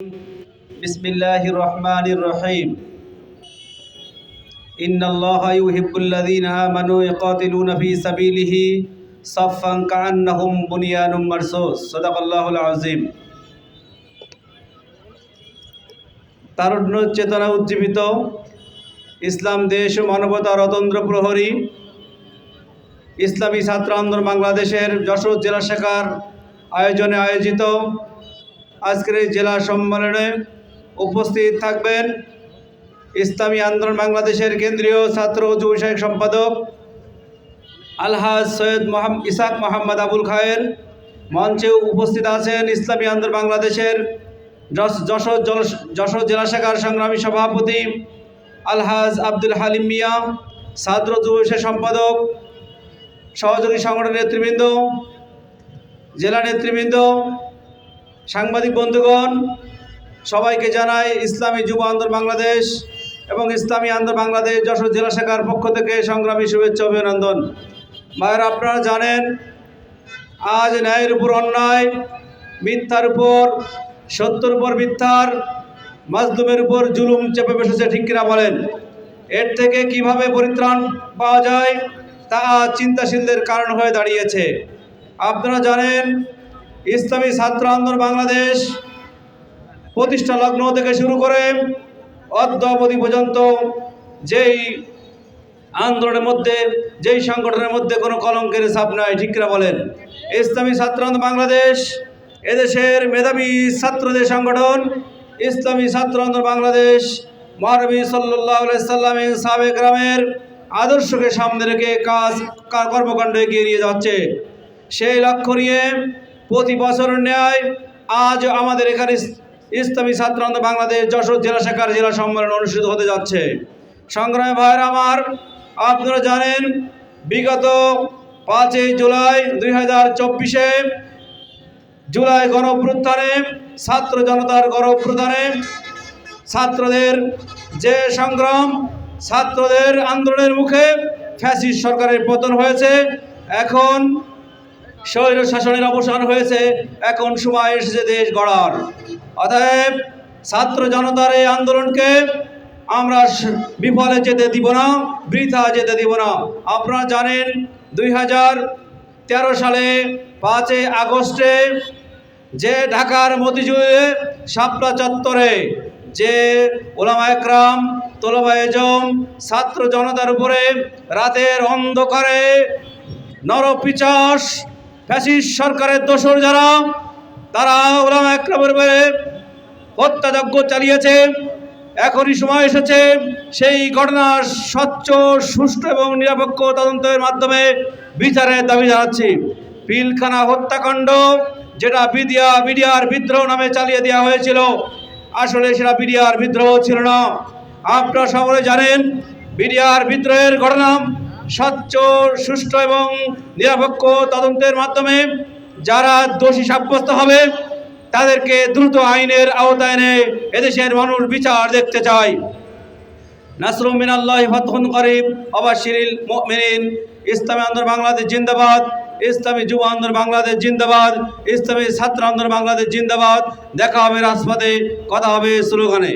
بسم الله الرحمن الرحيم إن الله يحب الذين آمنوا يقاتلون في سبيله صفا كأنهم بنيان مرصوص صدق الله العظيم তারুণ্য চেতনা উজ্জীবিত ইসলাম দেশ ও মানবতার অতন্ত্র প্রহরী ইসলামী ছাত্র আন্দোলন বাংলাদেশের যশোর জেলা শাখার আয়োজনে আয়োজিত আজকের এই জেলা সম্মেলনে উপস্থিত থাকবেন ইসলামী আন্দোলন বাংলাদেশের কেন্দ্রীয় ছাত্র যুব সম্পাদক আলহাজ সৈয়দ ইসাক মোহাম্মদ আবুল খায়ের মঞ্চে উপস্থিত আছেন ইসলামী আন্দোলন বাংলাদেশের যশ- যশোর যশোর জেলা শাখার সংগ্রামী সভাপতি আলহাজ আব্দুল হালিম মিয়া, ছাত্র যুব সম্পাদক, সহযোগী সংগঠন নেতৃবৃন্দ, জেলা নেতৃবৃন্দ সাংবাদিক বন্ধুগণ, সবাইকে জানাই ইসলামী যুব আন্দোলন বাংলাদেশ এবং ইসলামী আন্দোলন বাংলাদেশ যশোর জেলা শাখার পক্ষ থেকে সংগ্রামী শুভেচ্ছা অভিনন্দন। ভাইয়েরা আপনারা জানেন, আজ ন্যায়ের উপর অন্যায়, মিথ্যার উপর, সত্যর উপর মিথ্যার, মাজলুমের উপর জুলুম চেপে বসেছে, ঠিক কিনা বলেন? এর থেকে কীভাবে পরিত্রাণ পাওয়া যায়, তা চিন্তাশীলদের কারণ হয়ে দাঁড়িয়েছে। আপনারা জানেন ইসলামী ছাত্র আন্দোলন বাংলাদেশ প্রতিষ্ঠা লগ্ন থেকে শুরু করে অদ্যাবধি পর্যন্ত যেই আন্দোলনের মধ্যে, যেই সংগঠনের মধ্যে কোনো কলঙ্কের ছাপ নাই, ঠিক কিনা বলেন? ইসলামী ছাত্র আন্দোলন বাংলাদেশ, এদেশের মেধাবী ছাত্রদের সংগঠন, ইসলামী ছাত্র আন্দোলন বাংলাদেশ, মহানবী সাল্লাহ সাল্লামের সাবেক গ্রামের আদর্শকে সামনে রেখে কাজ কর্মকাণ্ড এগিয়ে নিয়ে যাচ্ছে। সেই লক্ষ্য নিয়ে প্রতি বছর ন্যায় আজ আমাদের এখানে ইসলামী ছাত্র বাংলাদেশ যশোর জেলা শাখার জেলা সম্মেলন অনুষ্ঠিত হতে যাচ্ছে। সংগ্রামী ভাইয়ের আমার, আপনারা জানেন, বিগত পাঁচই জুলাই দুই হাজার চব্বিশে জুলাই গণঅভ্যুত্থানে, ছাত্র জনতার গণঅভ্যুত্থানে ছাত্রদের যে সংগ্রাম, ছাত্রদের আন্দোলনের মুখে ফ্যাসিস্ট সরকারের পতন হয়েছে। এখন স্বৈর শাসনের অবসান হয়েছে, এখন সময় এসেছে দেশ গড়ার। অতএব ছাত্র জনতার এই আন্দোলনকে আমরা বিফলে যেতে দিব না, বৃথা যেতে দিব না। আপনারা জানেন, দুই হাজার তেরো সালে পাঁচই আগস্টে যে ঢাকার মতিঝুলে শাপলা চত্বরে যে ওলামা একরাম, তোলবা এজম ছাত্র জনতার উপরে রাতের অন্ধকারে নরপিচাস ফ্যাসিস্ট সরকারের দোসর যারা, তারা ওলামা একরামের উপরে হত্যাযজ্ঞ চালিয়েছে। এখনই সময় এসেছে সেই ঘটনার স্বচ্ছ, সুষ্ঠু এবং নিরপেক্ষ তদন্তের মাধ্যমে বিচারের দাবি জানাচ্ছি। পিলখানা হত্যাকাণ্ড, যেটা বিডিয়া বিডিআর বিদ্রোহ নামে চালিয়ে দেওয়া হয়েছিল, আসলে সেটা বিডিআর বিদ্রোহ ছিল না। আপনারা সকলে জানেন, বিডিআর বিদ্রোহের ঘটনা স্বচ্ছ, সুষ্ঠু এবং নিরপেক্ষ তদন্তের মাধ্যমে যারা দোষী সাব্যস্ত হবে, তাদেরকে দ্রুত আইনের আওতায় এনে এদেশের মানুষ বিচার দেখতে চায়। নাসরুম মিনাল্লাহ ফতহুন করিম, অবাশিরিল মুমিনিন, ইসলামী আন্দোলন বাংলাদেশ জিন্দাবাদ, ইসলামী যুব আন্দোলন বাংলাদেশ জিন্দাবাদ, ইসলামী ছাত্র আন্দোলন বাংলাদেশ জিন্দাবাদ। দেখা হবে রাজপথে, কথা হবে স্লোগানে।